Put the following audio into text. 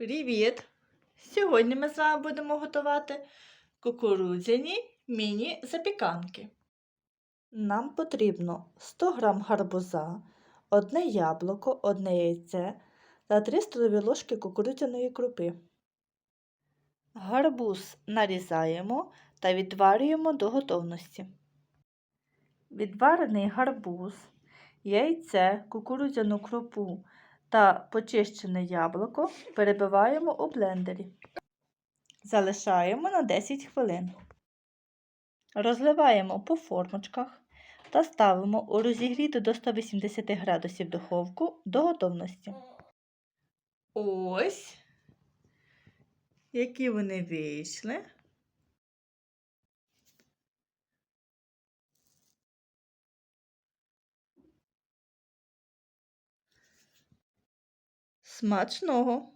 Привіт! Сьогодні ми з вами будемо готувати кукурудзяні міні-запіканки. Нам потрібно 100 г гарбуза, одне яблуко, одне яйце та 3 столові ложки кукурудзяної крупи. Гарбуз нарізаємо та відварюємо до готовності. Відварений гарбуз, яйце, кукурудзяну крупу та почищене яблуко перебиваємо у блендері. Залишаємо на 10 хвилин. Розливаємо по формочках та ставимо у розігріту до 180 градусів духовку до готовності. Ось, які вони вийшли. Смачного!